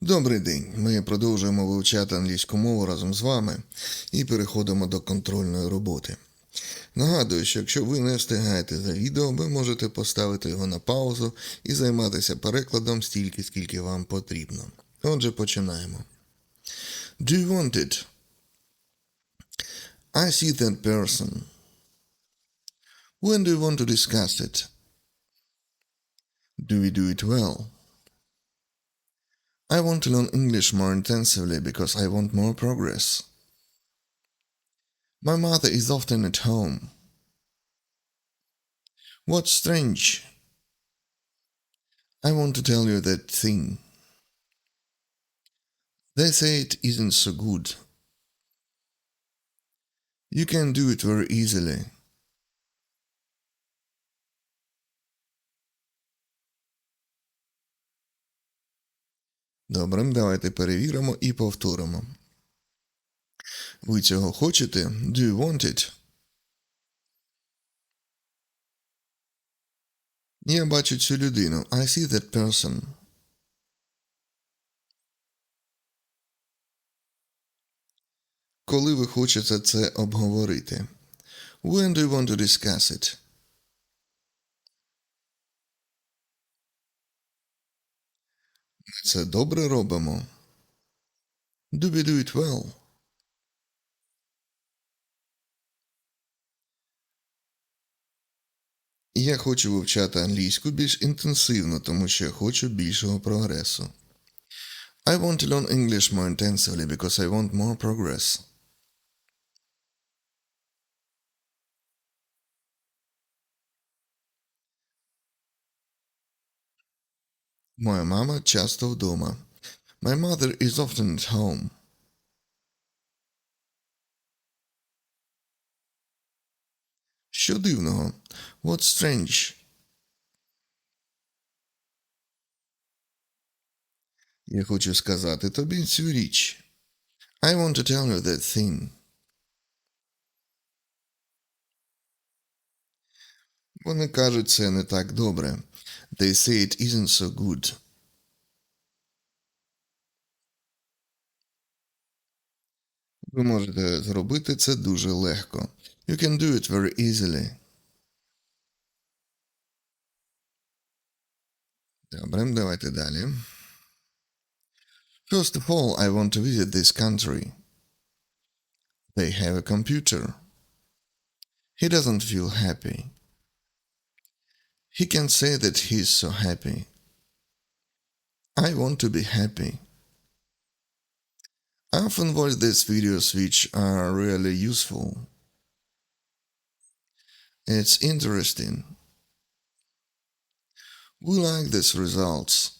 Добрий день. Ми продовжуємо вивчати англійську мову разом з вами і переходимо до контрольної роботи. Нагадую, що якщо ви не встигаєте за відео, ви можете поставити його на паузу і займатися перекладом стільки, скільки вам потрібно. Отже, починаємо. Do you want it? I see that person. When do you want to discuss it? Do we do it well? I want to learn English more intensively because I want more progress. My mother is often at home. What's strange? I want to tell you that thing. They say it isn't so good. You can do it very easily. Добре, давайте перевіримо і повторимо. Ви цього хочете? Do you want it? Я бачу цю людину. I see that person. Коли ви хочете це обговорити? When do you want to discuss it? Ми це добре робимо. Do we do it well? Я хочу вивчати англійську більш інтенсивно, тому що я хочу більшого прогресу. I want to learn English more intensively because I want more progress. Моя мама часто вдома. My mother is often at home. Що дивного? What's strange? Я хочу сказати тобі цю річ. I want to tell you that thing. Вони кажуть, це не так добре. They say it isn't so good. Ви можете зробити це дуже легко. You can do it very easily. Добре, давайте далі. First of all, I want to visit this country. They have a computer. He doesn't feel happy. He can say that he's so happy. I want to be happy. I often watch these videos which are really useful. It's interesting. We like these results.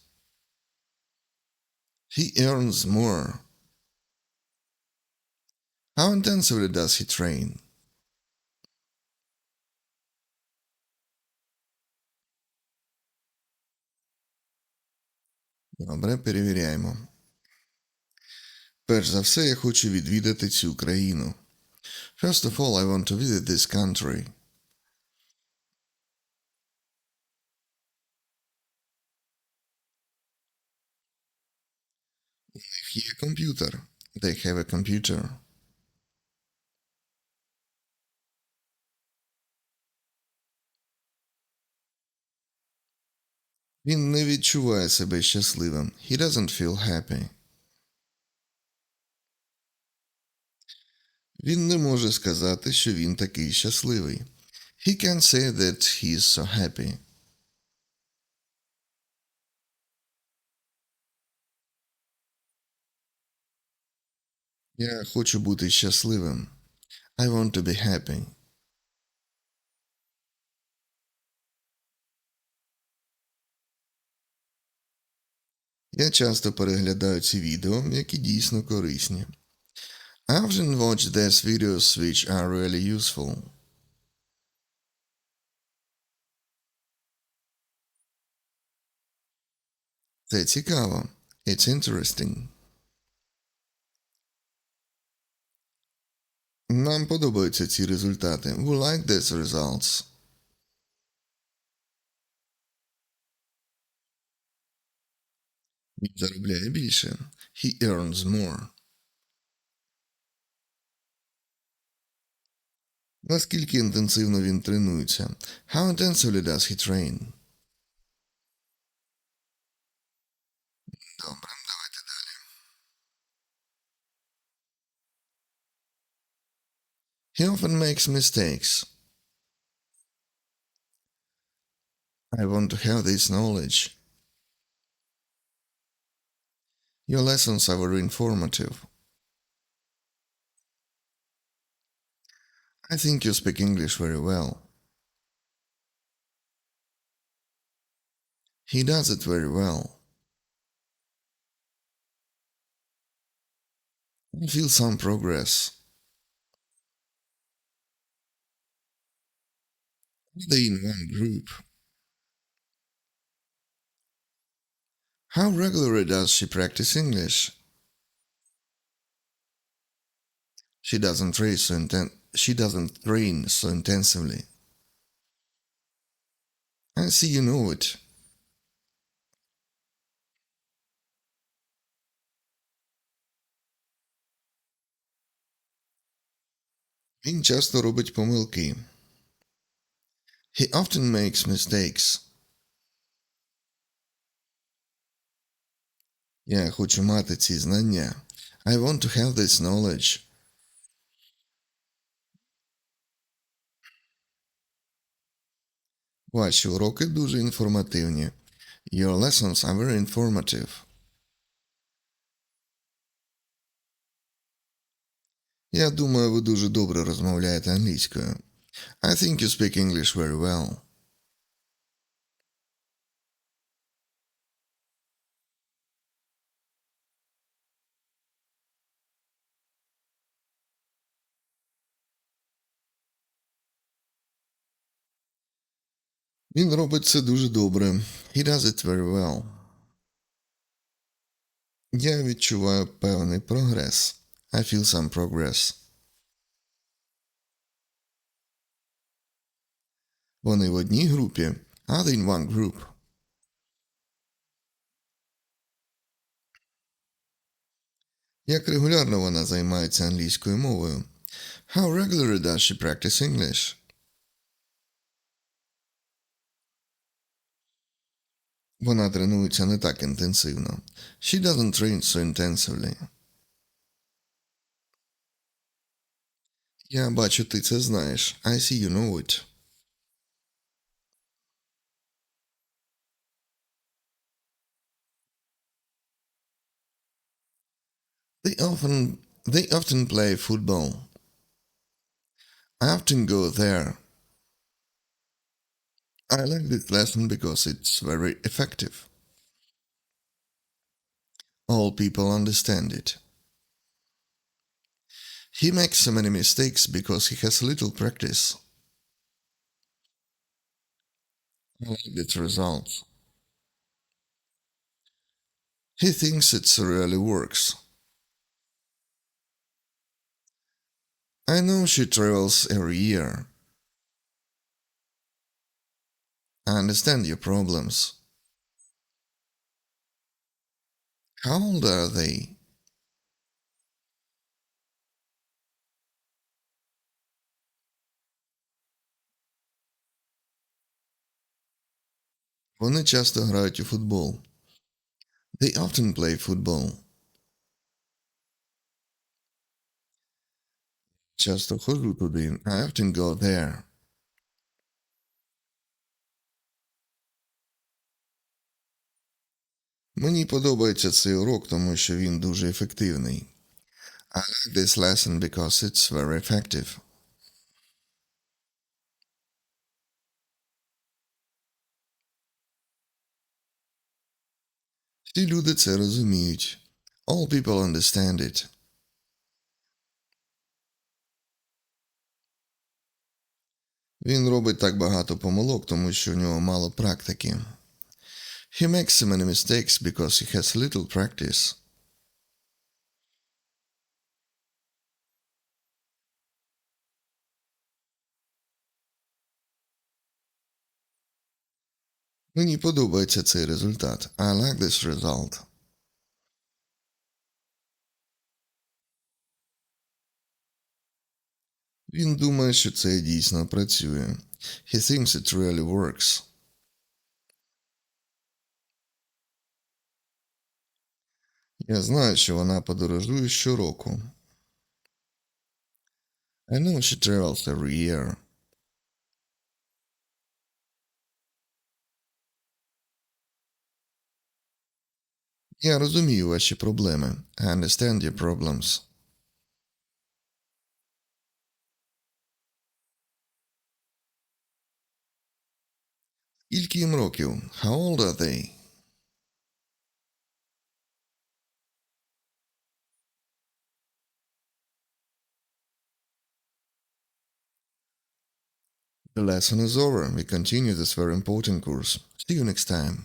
He earns more. How intensively does he train? Добре, перевіряємо. Перш за все, я хочу відвідати цю країну. First of all, I want to visit this country. У них є комп'ютер. They have a computer. Він не відчуває себе щасливим. He doesn't feel happy. Він не може сказати, що він такий щасливий. He can't say that he is so happy. Я хочу бути щасливим. I want to be happy. Я часто переглядаю ці відео, які дійсно корисні. I often watch these videos which are really useful. Це цікаво. It's interesting. Нам подобаються ці результати. We like these results. заробляє більше. He earns more. Наскільки інтенсивно він тренується? How intensively does he train? Добре, давайте далі. He often makes mistakes. I want to have this knowledge. Your lessons are very informative. I think you speak English very well. He does it very well. I feel some progress. They in one group? How regularly does she practice English? She doesn't train so inten- she doesn't train so intensively. I see you know it. Він часто робить помилки. He often makes mistakes. Я хочу мати ці знання. I want to have this knowledge. Ваші уроки дуже інформативні. Your lessons are very informative. Я думаю, ви дуже добре розмовляєте англійською. I think you speak English very well. Він робить це дуже добре. He does it very well. Я відчуваю певний прогрес. I feel some progress. Вони в одній групі. Are they in one group? Як регулярно вона займається англійською мовою? How regularly does she practice English? Вона тренується не так інтенсивно. She doesn't train so intensively. Я бачу, ти це знаєш. I see you know it. They often they often play football. I often go there. I like this lesson because it's very effective. All people understand it. He makes so many mistakes because he has little practice. I like its results. He thinks it really works. I know she travels every year. I understand your problems. How old are they? Вони часто грають у футбол. They often play football. Часто ходжу туди. I often go there. Мені подобається цей урок, тому що він дуже ефективний. I like this lesson because it's very effective. Всі люди це розуміють. All people understand it. Він робить так багато помилок, тому що в нього мало практики. He makes so many mistakes because he has little practice. Мені подобається цей результат. I like this result. Він думає, що це дійсно працює. He thinks it really works. Я знаю, що вона подорожує щороку. I know she travels every year. Я розумію ваші проблеми. I understand your problems. Скільки їм років? How old are they? The lesson is over. We continue this very important course. See you next time.